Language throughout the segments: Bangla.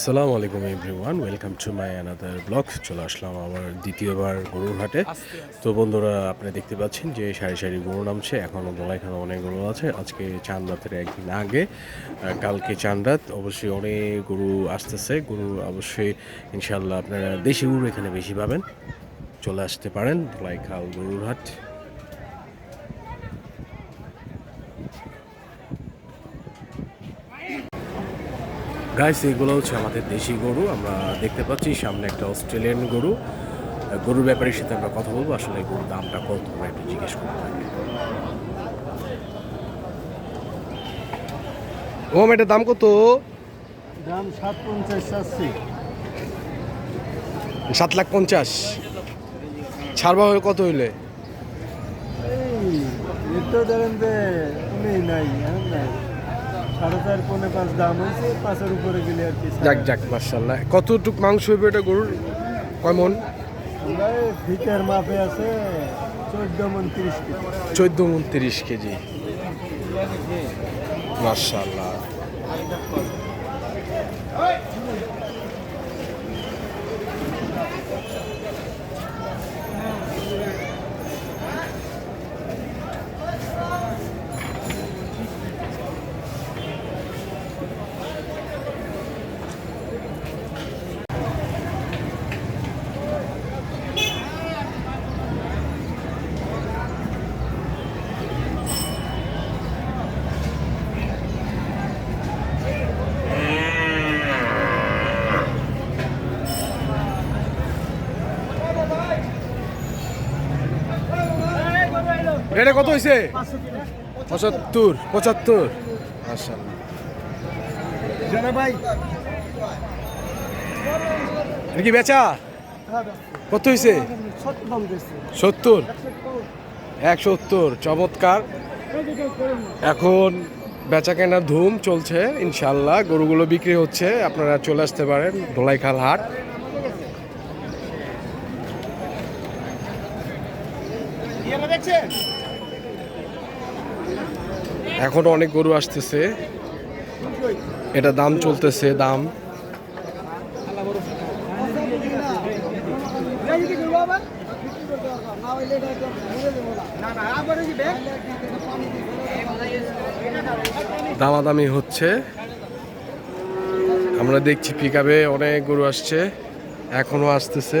আসসালামু আলাইকুম everyone welcome to my another blog চলে আসলাম আবার দ্বিতীয়বার গরুর হাটে। তো বন্ধুরা আপনি দেখতে পাচ্ছেন যে সারি সারি গরু নামছে। এখনও দোলাইখানে অনেক গরু আছে। আজকে চাঁদ রাতের একদিন আগে কালকে চাঁদ রাত। অবশ্যই অনেক গরু আসতেছে। গরু অবশ্যই ইনশাল্লাহ আপনারা দেশি গরু এখানে বেশি পাবেন। চলে আসতে পারেন দোলাইখাল গরুর হাট। গাইস এগুলো হচ্ছে আমাদের দেশি গরু। আমরা দেখতে পাচ্ছি সামনে একটা অস্ট্রেলিয়ান গরু। গরুর ব্যাপারের সাথে আমরা কথা বলব। আসলে গরুর দামটা কত আমরা একটু জিজ্ঞেস করতে তাকে ও এটার দাম কত? দাম সাত পঞ্চাশ চাচ্ছি। সাত লাখ পঞ্চাশ। ছাড়বা হয়ে কত হইলে? এই তো ধরেন যে নাই হ্যাঁ নাই। সাড়ে চার পৌনে পাঁচ দাম হয়েছে পাঁচের উপরে গেলে আর কি যাক যাক মার্শাল্লাহ কতটুক মাংস হইবে এটা গরুর? কয় মন? ফিটের মাপে আছে চোদ্দ মন তিরিশ কেজি। চোদ্দ কেজি। মার্শাল্লাহ এটা কত হয়েছে পঁচাত্তর পঁচাত্তর। ভাই। এটা কি বেচা? কত হয়েছে সত্তর এক সত্তর? চমৎকার। এখন বেচা কেনার ধুম চলছে ইনশাল্লাহ গরুগুলো বিক্রি হচ্ছে আপনারা চলে আসতে পারেন ধোলাইখাল হাট। এখন অনেক গরু আসতেছে। এটা দাম চলতেছে, দাম। দামাদামি হচ্ছে। আমরা দেখছি পিক অনেক গরু আসছে, এখনও আসতেছে।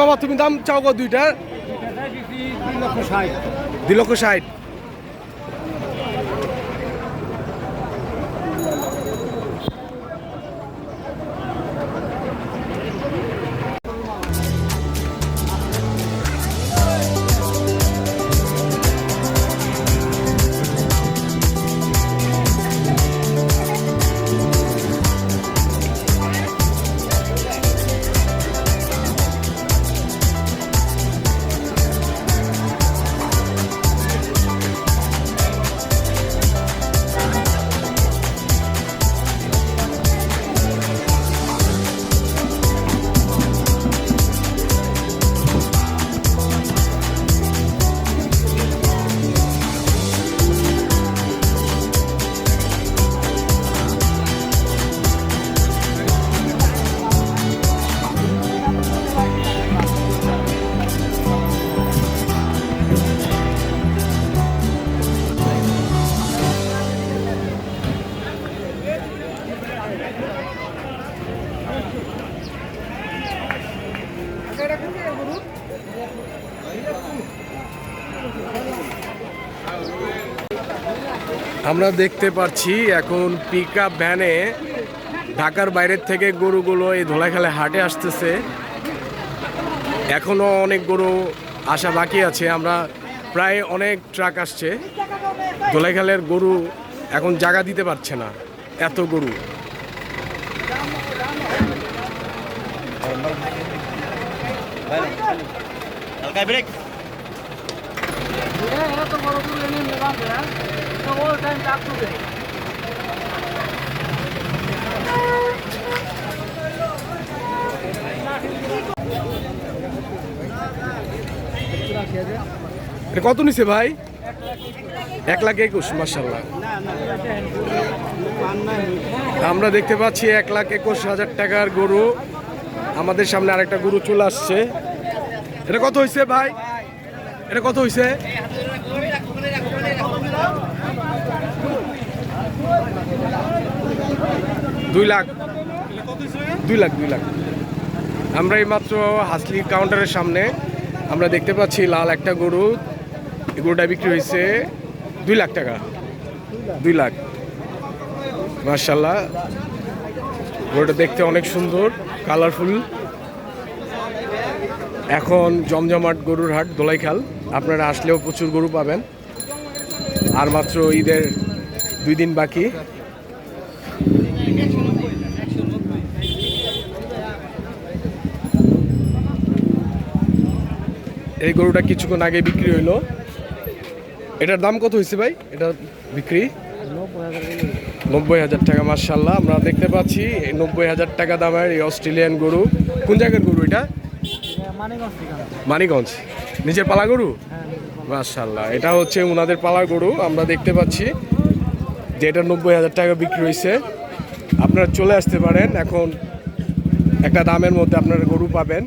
বাবা তুমি দাম চাও দুইটা দুইটার? দুই লক্ষ ষাট। আমরা দেখতে পাচ্ছি এখন পিক আপ ভ্যানে ঢাকার বাইরের থেকে গরুগুলো এই ধোলাইখালে হাটে আসতেছে। এখনও অনেক গরু আসা বাকি আছে, আমরা প্রায় অনেক ট্রাক আসছে। ধোলাইখালের গরু এখন জায়গা দিতে পারছে না, এত গরু। এটা কত নিছে ভাই? এক লাখ একুশ মার্শাল্লাহ আমরা দেখতে পাচ্ছি এক লাখ একুশ হাজার টাকার গরু। আমাদের সামনে আরেকটা গরু চলে আসছে। এটা কত হয়েছে ভাই? এটা কত হয়েছে দুই লাখ। দুই লাখ দুই লাখ। আমরা এই মাত্র হাসলি কাউন্টারের সামনে, আমরা দেখতে পাচ্ছি লাল একটা গরু। এই গরুটা বিক্রি হয়েছে দুই লাখ টাকা। দুই লাখ। মার্শাল্লাহ গরুটা দেখতে অনেক সুন্দর কালারফুল এখন জমজমাট গরুর হাট দোলাইখাল। আপনারা আসলেও প্রচুর গরু পাবেন। আর মাত্র ঈদের দুই দিন বাকি। এই গরুটা কিছুক্ষণ আগে বিক্রি হইল। এটার দাম কত হয়েছে ভাই? এটা বিক্রি? নব্বই হাজার টাকা মার্শাল্লাহ আমরা দেখতে পাচ্ছি নব্বই হাজার টাকা দামের এই অস্ট্রেলিয়ান গরু। কোন জায়গার গরু এটা? মানিগঞ্জ নিজের পালা গরু? মাসাল্লাহ এটা হচ্ছে ওনাদের পালা গরু, আমরা দেখতে পাচ্ছি। যে এটা নব্বই হাজার টাকা বিক্রি হয়েছে আপনারা চলে আসতে পারেন, এখন একটা দামের মধ্যে আপনারা গরু পাবেন।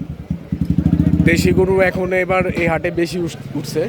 দেশি গরু এখন এবার এই হাটে বেশি উঠছে।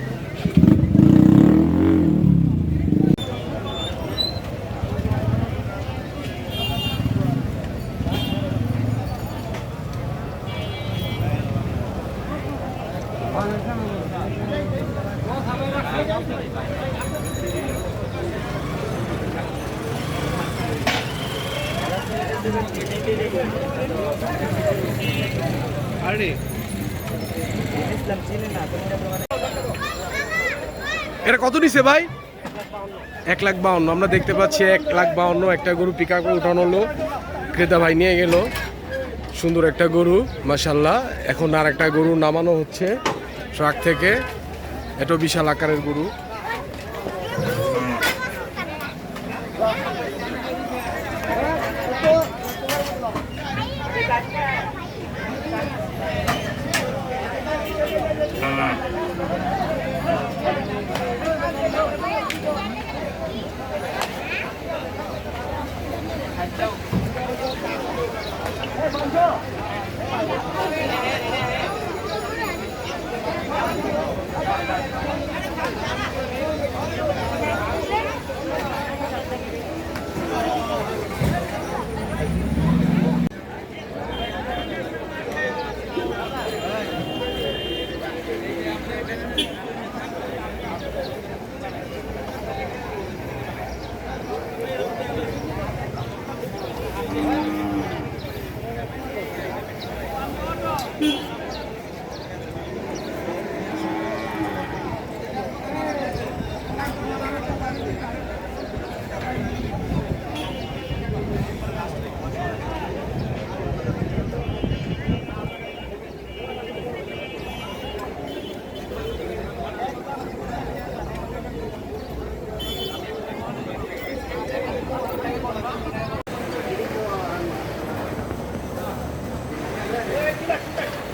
এটা কত নিছে ভাই? এক লাখ বাউন্ন। আমরা দেখতে পাচ্ছি এক লাখ বাউন্ন একটা গরু পিক আপে উঠানো হলো। ক্রেতা ভাই নিয়ে গেল। সুন্দর একটা গরু মাসাল্লাহ এখন আর একটা গরু নামানো হচ্ছে। ট্রাক থেকে। এত বিশাল আকারের গরু। 来た来た来た